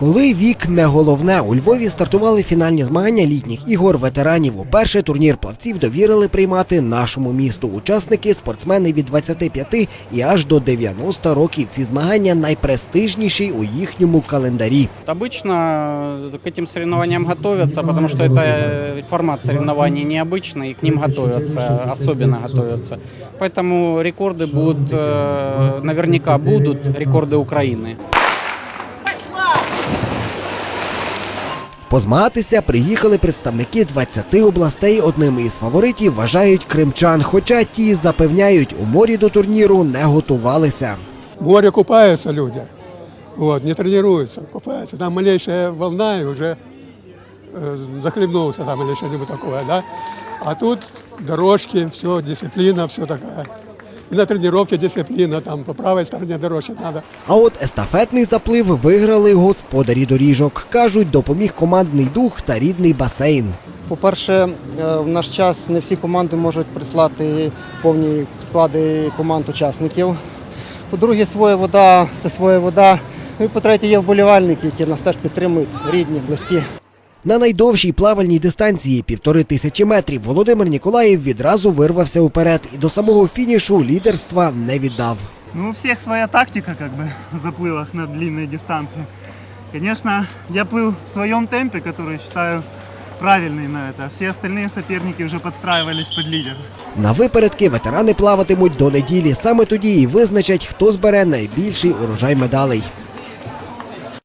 Коли вік не головне, у Львові стартували фінальні змагання літніх ігор ветеранів. Уперше турнір плавців довірили приймати нашому місту. Учасники спортсмени від 25 і аж до 90 років. Ці змагання найпрестижніші у їхньому календарі. Обычно э, к этим соревнованиям готовятся, потому что это э, формат соревнований необычный, и к ним готовятся, особенно готовятся. Поэтому рекорды будут, э, наверняка будут, рекорды Украины. Позмагатися приїхали представники 20 областей. Одними із фаворитів вважають кримчан, хоча ті запевняють, у морі до турніру не готувалися. В море купаются люди, вот, не тренируются, купаются. Там малейшая волна и уже э, захлебнулся там или что-нибудь такое, да. А тут дорожки, все, дисциплина, все такая. И на тренировке дисциплина, там по правой стороне дорожки надо. А от естафетний заплив виграли господарі доріжок. Кажуть, допоміг командний дух та рідний басейн. По-перше, е, в наш час не всі команди можуть прислати повні склади команд учасників. По-друге, своя вода це своя вода. Ну і по-третє, є вболівальники, які нас теж підтримують, рідні, близькі. На найдовшій плавальній дистанції півтори тисячі метрів Володимир Ніколаєв відразу вирвався уперед і до самого фінішу лідерства не віддав. Ну, у всех своя тактика, как бы, в заплывах на длинной дистанции. Конечно, я плыл в своем темпе, который считаю правильный на это. Все остальные соперники уже подстраивались под лидера. На випередки ветерани плаватимуть до неділі. Саме тоді і визначать, хто збере найбільший урожай медалей.